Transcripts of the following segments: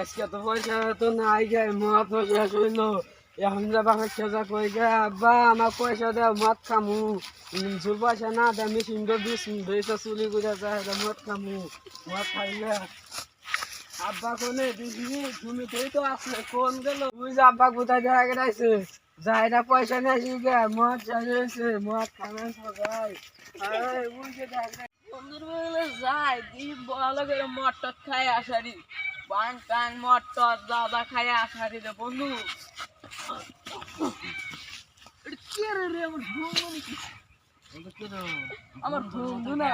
আজকে তো পয়সা তো নাই গে মদ পয়সা হইল। এখন যাবা খেজা কই গে, আব্বা আমার পয়সা দেও মদ খামু। জুল পয়সা না দে, মেশিন তো বিশ দুইশো চুলি করে যায় মদ খামু। মদ খাইলে আব্বা কোনে, দিদি, তুমি তুই তো আসলে কোন গেল? তুই যে আব্বা কোথায় দেখা গেছে যাই না, পয়সা নিয়ে আসি গে মদ চালিয়েছে মদ খাবেন সবাই। আরে দেখ বন্ধুর বলে যাই দি ভালো করে মটর খাই আসারি পান টান রে বন্ধু। কে রে রে আমার বন্ধু আমার বন্ধু না।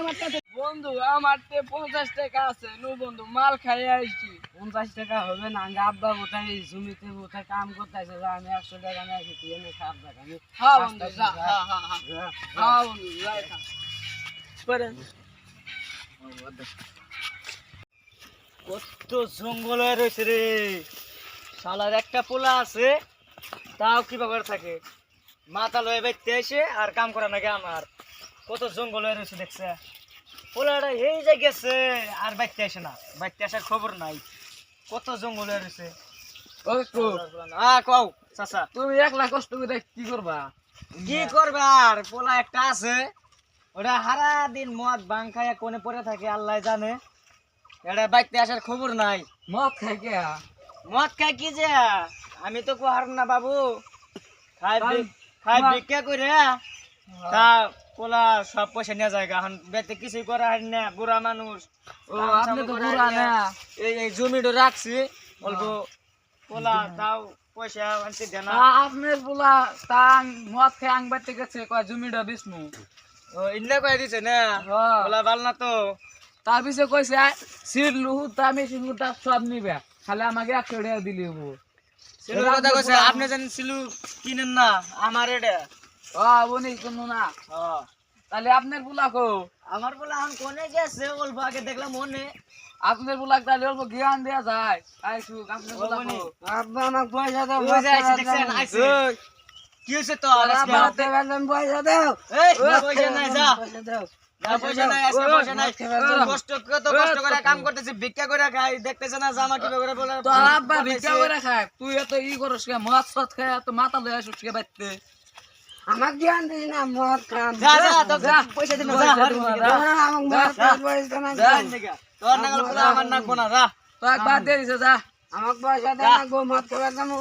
আমার কাছে বন্ধু আমার তে পঞ্চাশ টাকা আছে। নু বন্ধু মাল খাই আসছি। পঞ্চাশ টাকা হবে না আমি আব্বা কোথায় জমিতে কোথায় কাম করতেছে আমি একশো টাকা নিয়ে আসি তুই এনে খাব টাকা আমি হ্যাঁ বন্ধু যা হ্যাঁ হ্যাঁ হ্যাঁ। হ্যাঁ বন্ধু যাই খা করে কত জঙ্গল হয়ে রয়েছে রে। শালার একটা পোলা আছে তাও কি ব্যাপার থাকে। মাথা লয়ে বাইতে এসে আর কাম করা নাকি আমার। কত জঙ্গল হয়ে রয়েছে দেখছে। পোলাটা এই যে গেছে আর বাইতে আসে না। বাইতে আসার খবর নাই। কত জঙ্গল হয়ে রয়েছে কও চাচা। তুমি একলা কষ্ট করে কি করবা? কি করবার পোলা একটা আছে ওটা হারা দিন মদ বাং খাইয়া কোনে পড়ে থাকে আল্লাহ জানে। এটা বাইতে আসার খবর নাই। মদ খাই কে? মদ খাই কি যে? আমি তো কোহার না বাবু। খাই খাই ভিক্ষা করে তা পোলা সব পয়সা নিয়ে যায় এখন বেতে কিছুই করা হয় না বুড়া মানুষ। ও আপনি তো বুড়া না। এই এই জমিটা রাখছি। অল্প পোলা তাও পয়সা আনতে দেয় না আপনার পোলা তাং মদ খাই আংবাতে গেছে কয় জমিটা বিষ্ণু ও ইন্না কয়ে দিছে না। পোলা ভালো না তো। তার পিছে কইছে সিট লুহু তা মেশিন তা সব নিবে। খালি আমাকে একশো টাকা দিলি হব। সিলুর কথা কইছে আপনি জান সিলু কিনেন না আমার এটা। ও বনি কোনো না। তাহলে আপনার কো? আমার বলে এখন কোনে গেছে? অল্প আগে দেখলাম মনে। আপনার পোলা তাহলে অল্প জ্ঞান দেওয়া যায়। আইসু আপনার বনি। কো। আব্বা আমাকে পয়সা দাও যে আইছে, দেখছেন, আইছে। কি হয়েছে তো আজকে? পয়সা দাও। এই, পয়সা নাই যা। পয়সা দাও। যা, পয়সা নাই আজকে পয়সা নাই। কষ্ট কত কষ্ট করে কাম করতেছি ভিক্ষা করে খাই দেখতেছে না জামা কীভাবে করে বলে তোর আব্বা ভিক্ষা খায় তুই এত ই করস মদ সদ খায় মাথা লয়ে আসিস বাইতে? আমাকে জ্ঞান দিস না মদ খাম যা যা তো পয়সা দিন তোর আমার নাকবো না যা। তো একবার দিয়ে দিছে যা। আমাকে পয়সা দে না গো মদ খাবার দামু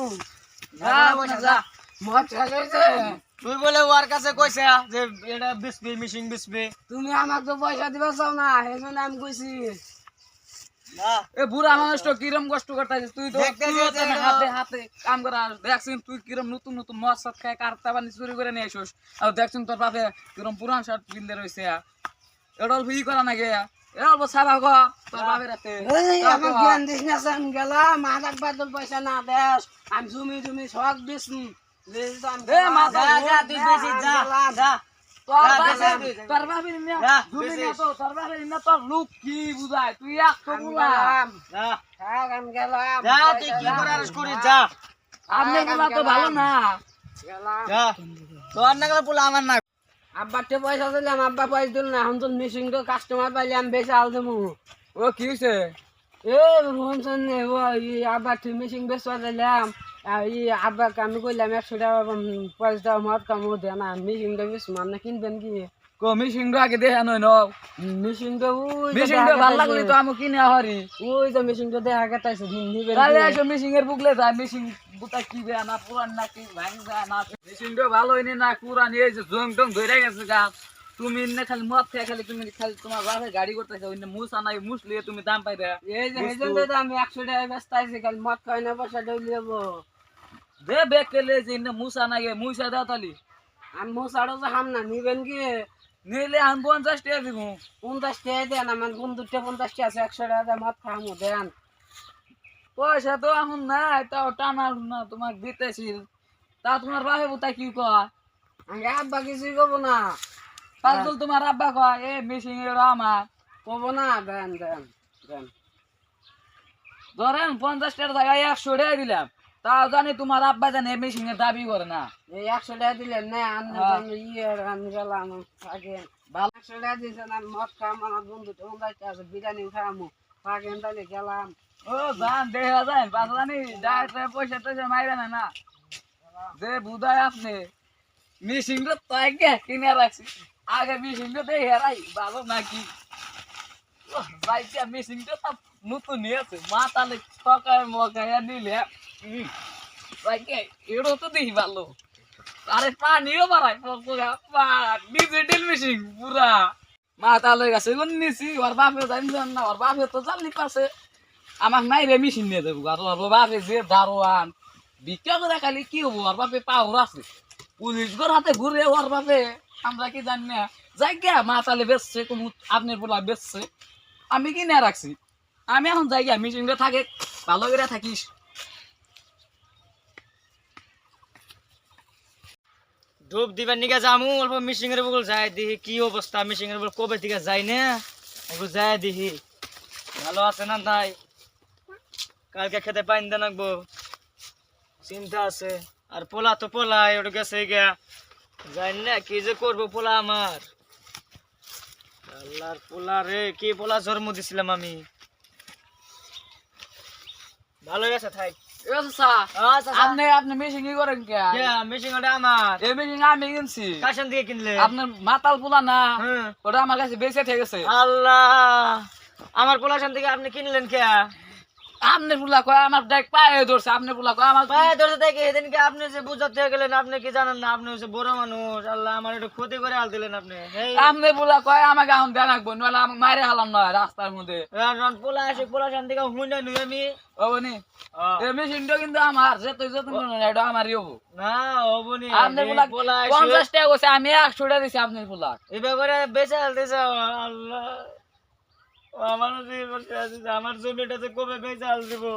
যা মদ খাইছে তুই বলে ওর কাছে কইছে যে এটা বিসবি মিশিং বিসবি তুমি আমাকে তো পয়সা দিবা চাও না এই জন্য আমি কইছি। না। এ বুড়া মানুষ তো কিরম কষ্ট করতেছিস তুই তো না হাতে হাতে কাম করা দেখছিস তুই কিরম নতুন নতুন মদ সাত খায় কারতা পানি চুরি করে নিয়ে আসিস। আর দেখছিস তোর বাপে কিরম পুরান শার্ট পিনতে রয়েছে এটা অল্প ই করা নাকি? এ অল্প সাবা তোর বাপের হাতে। আমার জ্ঞান দিস না গেলাম আধার বাদল পয়সা না আমি জমি জমি সব দিস। বেশি বেশি, বেশি। বেশি। না তো তোর বাপের ইন্না তোর লোক কি বুঝায়? তুই এক তো বুলা। যা। আমি গেলাম। যা তুই কি করার করিস? যা। আপনি বুলা তো ভালো না। গেলাম। যা। তোর নাগাল পোলা আমার না। আব্বাকে পয়সা দিলাম আব্বা পয়সা দিল না এখন তো মিশিং তো কাস্টমার পাইলে আমি বেশি আল দেবো। ও কি হয়েছে এ রোহনসন নে ও ই আব্বা তুই মিশিং দিলাম। আর ই আব্বাকে আমি কইলাম একশো টাকা পয়সা দাও মদ কামো দে না। মিশিং বেশ মানে কিনবেন কি? কো মিশিং আগে দেখা নয় নও মিশিং তো মিশিং ভালো গেছে। লাগলে তো আমি কিনে হরি ওই তো মিশিং তো দেখা গেছে নিবেন তাহলে কি? মিশিং এর বুকলে যায় মিশিং বুতা কি বে না পুরান না কি ভাঙ যায় না। মিশিং তো ভালো হইনি না পুরান এই যে জং টং ধরে গেছে গা। তুমি ইন্নে খালি মদ খেয়ে খালি তুমি খালি তোমার বাপের গাড়ি করতেছো ইন্নে মুস আনাই মুস লিয়ে তুমি দাম পাই এই যে এই জন্য তো আমি একশো টাকা ব্যস্ত আছি খালি মদ খাই না পয়সা ডেলি যাব দে বেক কেলে যে ইন্নে মুস আনাই গে মুসা দাও তালি। আমি মোসাড়ো হাম না নিবেন কি? নিলে আমি পঞ্চাশ টাকা দিব। পঞ্চাশ টাকা দেন আমার বন্ধুটা পঞ্চাশ টাকা আছে একশো টাকা দিয়ে মদ খামো দেন। পয়সা তো এখন নাই তাও টানা না তোমাক দিতেছি। তা তোমার বাপে বুতা কি কয়? আমি আব্বা কিছুই করব না। পাঁচদল তোমার আব্বা কয় এ মিশিং এর আমার। করব না দেন দেন দেন। ধরেন পঞ্চাশ টাকার জায়গায় একশো টাকা দিলাম। তাও জানি তোমার আব্বা জানি মেশিন এর দাবি করে না। এই একশো টাকা দিলেন না আমি হ্যাঁ। ইয়ে আমি গেলাম আগে। ভালো। একশো টাকা দিয়েছেন আমি মদ খাম আমার বন্ধুটা পঞ্চাশ টাকা আছে বিরিয়ানি খামো থাকেন তাহলে গেলাম। ও জান দেখা যায় বাসলানি ডাইরেক্ট পয়সা টয়সা মাইরে না না। যে বুধায় আপনি মিশিংটা তো আগে কিনে রাখছি। আগে মিশিংটা দেখে রাই ভালো নাকি? মিশিংটা তো নতুন নিয়েছে মাতালে ঠকায় মকায় নিলে এরও তো দেখি ভালো। আরে পানিও বাড়ায়, পুরা ডিজিটাল মেশিন, পুরা। মাথা লই গেছে কোন নিছি, ওর বাপে জানছেন না, ওর বাপে তো জানলি পাছে আমাক নাই রে মেশিন নিয়ে দেবো আর ওর বাপে যে দারোয়ান, ভিক্ষা করে খালি কি হব, ওর বাপে পাওর আছে। পুলিশ ঘর হাতে ঘুরে ওর বাপে, আমরা কি জানি না। যাই গিয়া মাতালে বেচছে, কোন আপনার বলা বেচছে। আমি কিনে রাখছি। আমি এখন যাই গিয়া থাকে, ভালো করে থাকিস। ডুব দিবার নিকে যামু, অল্প মিশিং এর বগল যাই দেখি কি অবস্থা মিশিং এর কবে থেকে যাই না? ওগুলো যাই দেখি ভালো আছে না তাই? কালকে খেতে পাইন দেন চিন্তা আছে। আর পোলা তো পোলা ওটা গেছে গিয়া। যাই না, কি যে করব পোলা আমার? আল্লাহর পোলা রে, কি পোলা জন্ম দিছিলাম আমি? ভালো গেছে থাই আপনি আপনি মেশিন কি? করেন কে ওটা আমার। এই মেশিন আমি কিনছি। কাশান দিয়ে কিনলে। আপনার মাতাল পোলা না হ্যাঁ। ওটা আমার কাছে বেঁচে থেকে গেছে আল্লাহ! আমার পোলাশান থেকে আপনি কিনলেন কে? আপনি পোলা কয় আমার দেখ পায়ে ধরছে আপনি পোলা কয় আমার পায়ে ধরে দেখে এদিনকে আপনি যে বুঝাতে গেলেন আপনি কি জানেন না? আপনি হচ্ছে বড় মানুষ। আল্লাহ আমার একটু ক্ষতি করে আল দিলেন আপনি। আপনি পোলা কয় আমাকে এখন দেন রাখব নইলে আমাকে মারে হালাম নয় রাস্তার মধ্যে। পোলা আসে পোলাশান থেকে হুঁড়ে নুই আমি আহ, এই মেশিনটা কিন্তু আমার যেত যত এটা আমারই হব। না হবনি আপনি পোলা পোলা পঞ্চাশ টাকা আমি একশো টাকা দিছি আপনার পোলা এই ব্যাপারে বেঁচে আলতেছে আল্লাহ। ও আমার যে- জমিটাতে কবে বেঁচে আল দেবো?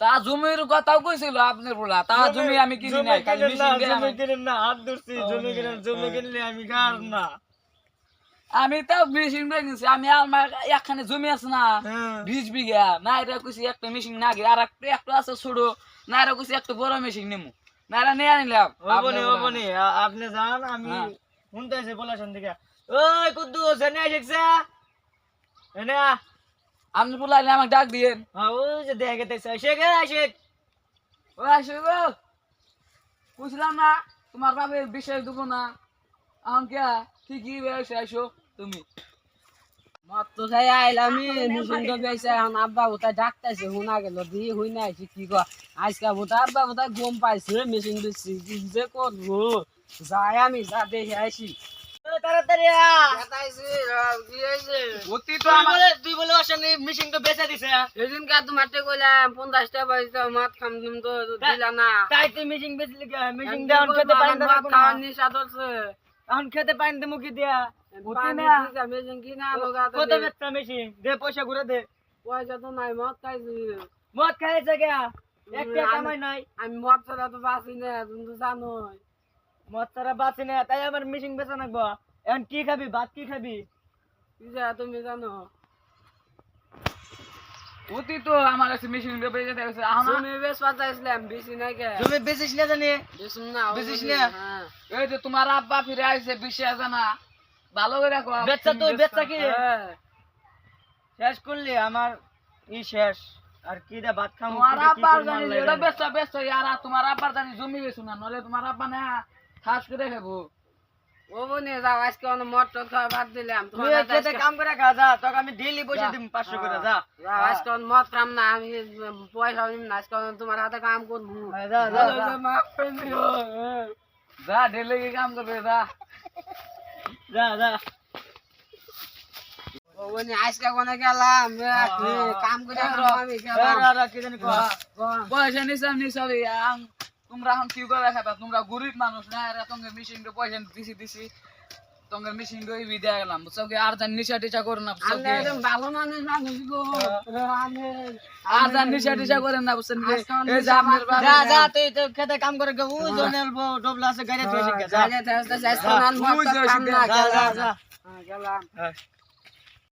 তা জমির কথাও কইছিল আপনার পোলা তা জমি আমি কিনি নাই খালি কিনেন না, মেশিন দিয়ে জমি কিনেন না হাত ধরছি জমি কিনেন জমি কিনলে আমি গার না। আমি তো মেশিন কিনছি আমি আমার একখানে জমি আছে না হ্যাঁ। বিশ বিঘা না এটা কইছি একটা মেশিন না গে আর একটা একটা আছে ছোট না এটা কইছি একটা বড় মেশিন নেমু। না এটা নিয়ে আনিলাম ওবনি ওবনি আপনি যান আমি হ্যাঁ। শুনতেছি বলাশন থেকে ওই কুদ্দুস এনে শিখছে এনে। আপনি বলাইলে আমাকে ডাক দিয়েন ওই যে দেখে শেখ ও আসে গো বুঝলাম না তোমার বাপের বিষয় দেবো না। এখন কে ঠিকই বেসে আসো তুমি? মত তো খাই আইলাম এখন আব্বা বোধহয় ডাকতেছে শোনা গেল। দিয়ে হই না আইছি কি কয়? আজকে বোধহয় আব্বা বোধহয় গম পাইছে মেশিন বেশি যে করব? যাই আমি যা দেখে আইছি। তাড়াতাড়ি আ। অতি তো তুই আমার তুই বলে আসেনি মেশিন তো বেচে দিছে। তোমার কইলাম টাকা মাত খাম তুমি তো দিলা না। তাই তুই মেশিন বেচলি কে মেশিন দেওয়ান খেতে না খাওয়ার নিশা এখন দিয়া? কত দে। মেশিন দে পয়সা ঘুরে দে। পয়সা তো নাই মদ খাইছি। মদ খাইছে কে একটা কামাই নাই। আমি মদ ছাড়া তো বাঁচি না তুমি তো মদ তারা বাঁচি না তাই আমার মেশিন বেচা নাকবো এখন কি খাবি? ভাত কি খাবি? তুমি জানো। অতি তো আমার কাছে মেশিন এখন তুমি বেশ বেশি নাই কে? তুমি না জানি। বেশি না বেশিস না? হ্যাঁ। এই যে তোমার আব্বা ফিরে আসছে বিশে আছে না। ভালো করে রাখো বেচা তুই বেচা কি। শেষ করলি আমার ই শেষ। আর কি রে ভাত খামু তোমার করব জানি এটা। বেচা বেচা ইয়ারা তোমার আব্বার জানি জমি বেচু না নলে তোমার আব্বা না খাস করে খাব ও বনে যাও আজকে অনেক মদ টদ খাওয়া বাদ দিলাম। তুই তোমার আজকে- কাম করে খা যা তোকে আমি ডেইলি পয়সা। দিম পাঁচশো করে যা। যাও, আজকে অনেক মদ খাম না আমি পয়সা নিম না আজকে তোমার হাতে কাম করব। হ্যাঁ, যা যা যা। যা ঢেলে কাম করবে যা। যা যা। ও বনে আজকে কোনে গেলাম? কাম করে আমি গেলাম। পয়সা নিসাবি আম- তোমরা এখন কি করে খাবা? তোমরা গরিব মানুষ না? এরা তোমাকে মেশিন পয়সা দিছি দিছি। তোমাকে মেশিন দিয়ে বিদায় গেলাম বুঝছ কি? আর জান নিশা টিশা করো না বুঝছ কি? একদম ভালো মানুষ মানুষ গো। আর জান নিশা টিশা করে না বুঝছেন কি? এই যে বাবা- যা যা তুই তো খেতে কাম করে গে ও জনেল বো ডবলা আছে গাড়ি তুই শিখে যা। টদ যাস খাম না যা যা গেলাম। যা। হ্যাঁ, গেলাম। হ্যাঁ।